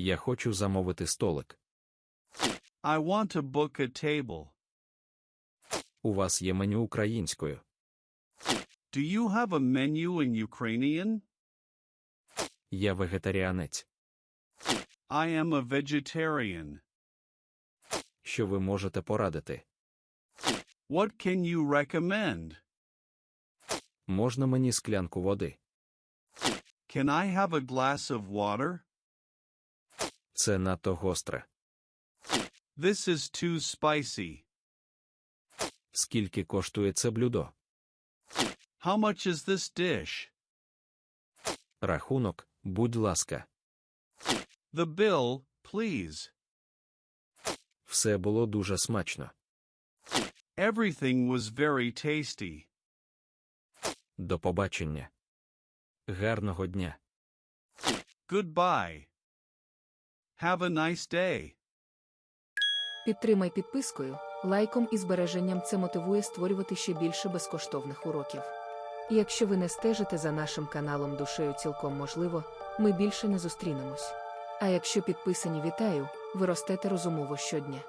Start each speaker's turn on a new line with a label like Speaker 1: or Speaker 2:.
Speaker 1: Я хочу замовити столик.
Speaker 2: I want to book a table.
Speaker 1: У вас є меню українською.
Speaker 2: Do you have a menu in Ukrainian?
Speaker 1: Я вегетаріанець.
Speaker 2: I am a vegetarian.
Speaker 1: Що ви можете порадити?
Speaker 2: What can you recommend?
Speaker 1: Можна мені склянку води?
Speaker 2: Can I have a glass of water?
Speaker 1: Це надто гостре.
Speaker 2: This is too spicy.
Speaker 1: Скільки коштує це блюдо?
Speaker 2: How much is this dish?
Speaker 1: Рахунок, будь ласка.
Speaker 2: The bill, please.
Speaker 1: Все було дуже смачно.
Speaker 2: Everything was very tasty.
Speaker 1: До побачення. Гарного дня.
Speaker 2: Goodbye. Have a nice day.
Speaker 3: Підтримай підпискою, лайком і збереженням це мотивує створювати ще більше безкоштовних уроків. І якщо ви не стежите за нашим каналом душею цілком можливо, ми більше не зустрінемось. А якщо підписані вітаю, ви ростете розумово щодня.